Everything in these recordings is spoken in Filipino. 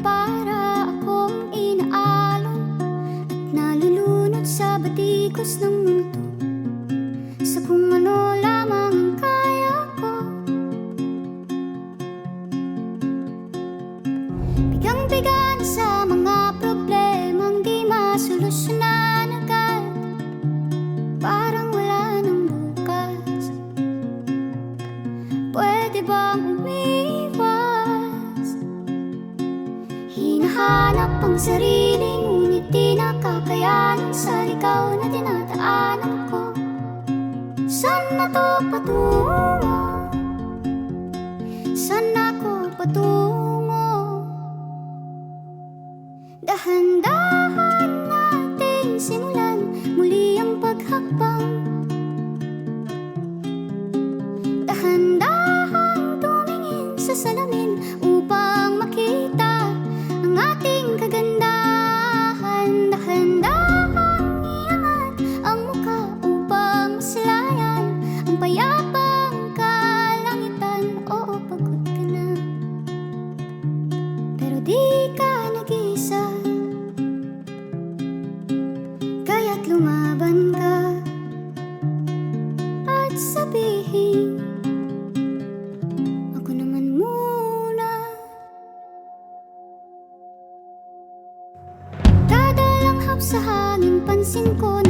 para akong inaalon At nalulunod sa batikos ng mundo. Sa kung ano lamang ang kaya ko. Bigang-bigan sa mga problemang di masolusyonan Hinahanap ang sarili Ngunit di nakakayanan Sa ikaw na dinadaanan ko Saan na to patungo? Saan ako patungo? Dahan-dahan nating simulan Muli ang paghakbang di ka nag-isa Kaya't lumaban ka. At sabihin Ako naman muna. Dadalanghap sa hangin Pansin ko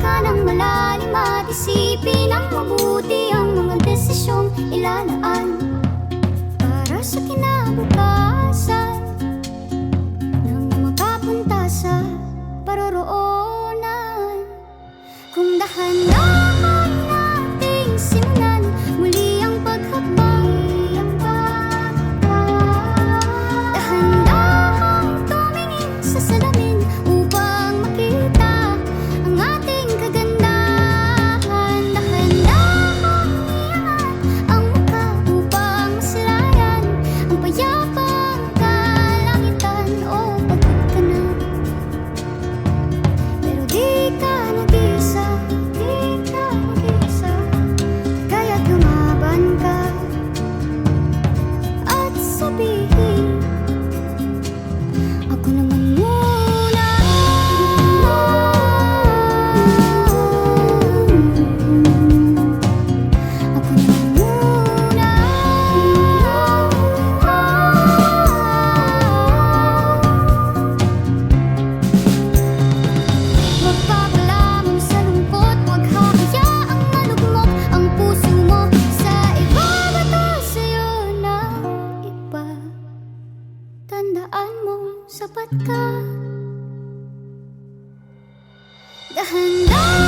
ka ng malalim at isipin ang mabuti ang mga desisyong ilalaan. Para sa kinabukasan Nang makapunta sa paroroonan Kung dahan-dahan nating ka. Dahan-dahan